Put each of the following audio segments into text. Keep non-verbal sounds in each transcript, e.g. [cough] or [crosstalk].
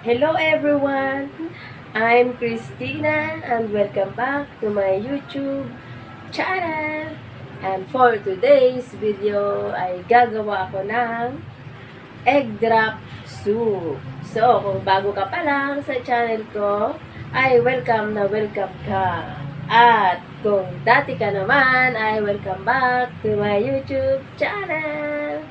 Hello everyone! I'm Christina and welcome back to my YouTube channel. And for today's video ay gagawa ako ng egg drop soup. So, kung bago ka pa lang sa channel ko, ay welcome na welcome ka. At kung dati ka naman, ay welcome back to my YouTube channel.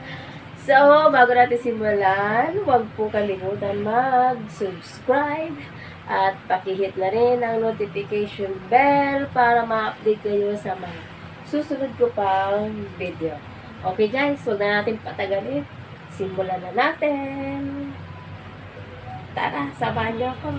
So, bago natin simulan, huwag po kalimutan mag-subscribe at pakihit na rin ang notification bell para ma-update kayo sa mga susunod ko pang video. Okay guys, huwag na natin patagalin. Simulan na natin. Tara, samahan niyo ako.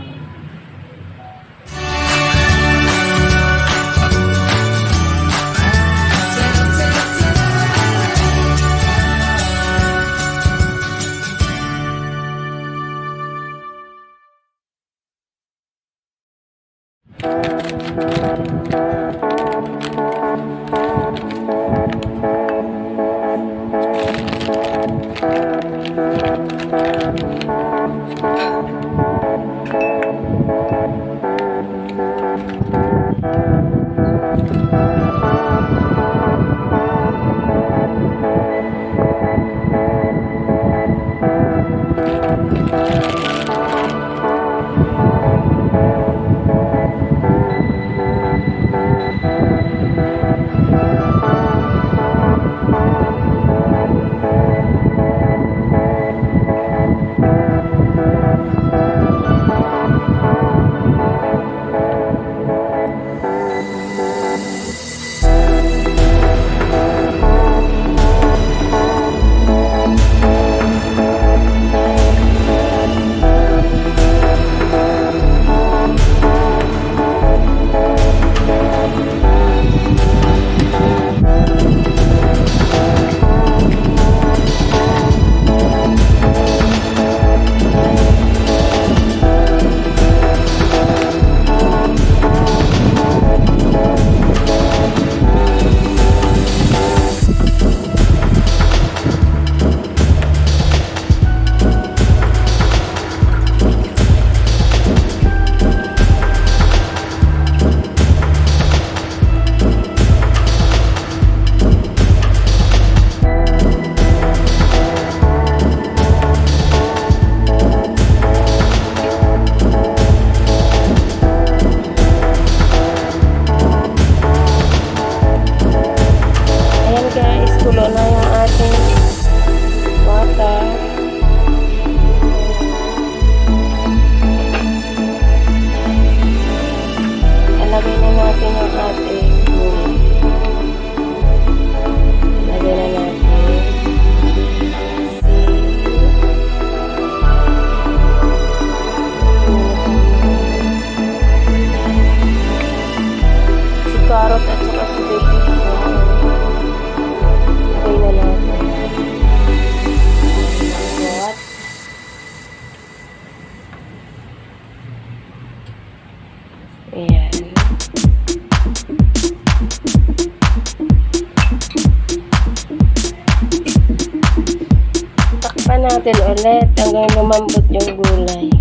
Ulit hanggang lumambot yung gulay.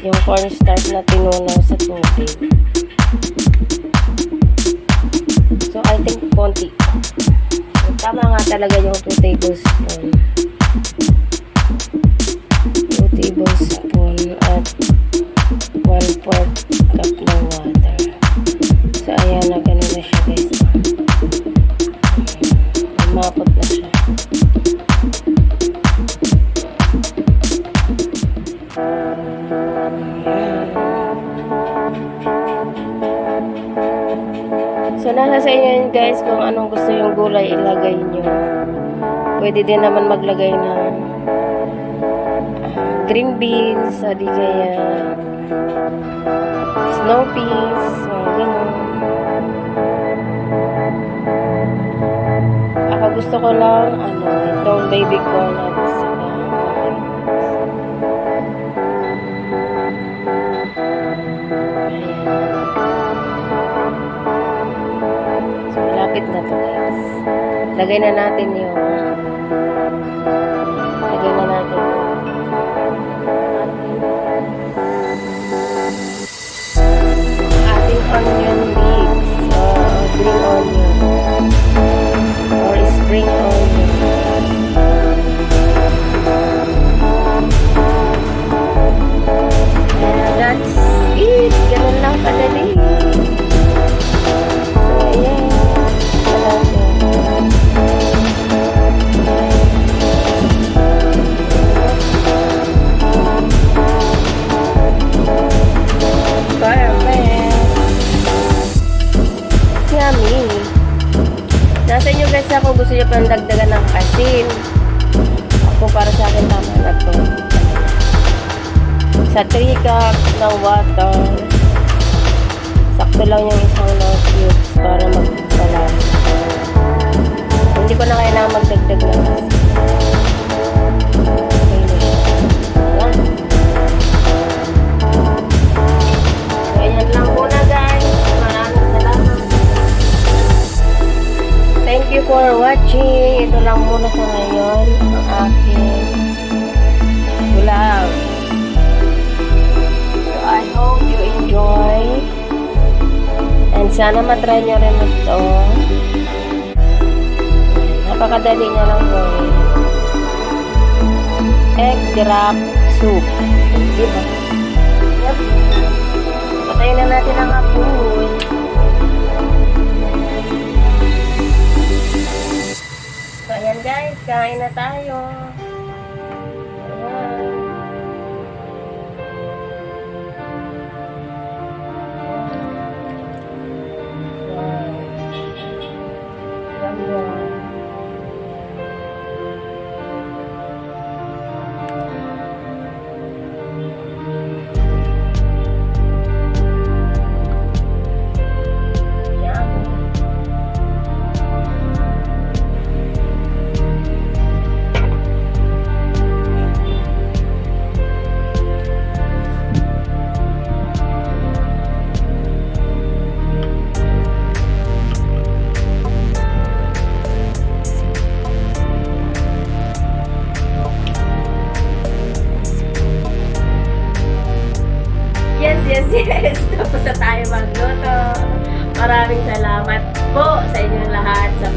Na tinunaw sa tubig. So, I think konti. Tama nga talaga yung 2 tablespoon. 2 tablespoon at 1 fourth cup ng water. Ilagay nyo. Pwede din naman maglagay ng ah, green beans, o di kaya snow peas, mga ganun. Ako gusto ko lang, ano, itong baby corn at Lagay na natin yung pang dagdagan ng asin. Ako para sa akin tama na to. Sa 3 cups ng water, sakto lang yung isang no cubes para magbalas. Hindi ko na kailangan magdagdag ng asin. Sana matry nyo rin ito. Napakadali niya lang gawin. Egg drop soup. Diba? Yep. Patayin na natin ang apoy. So, ayan guys, kain na tayo.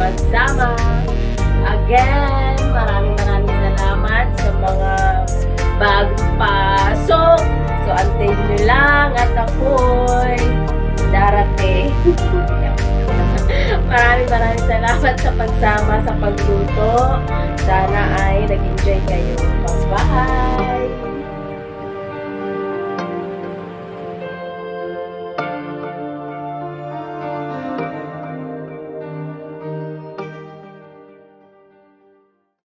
Pagsama. Again, maraming maraming salamat sa mga bagong pasok. So, antayin nyo lang at ako'y darating. [laughs] maraming maraming salamat sa pagsama sa pagluto. Sana ay nag-enjoy kayo. Bye-bye!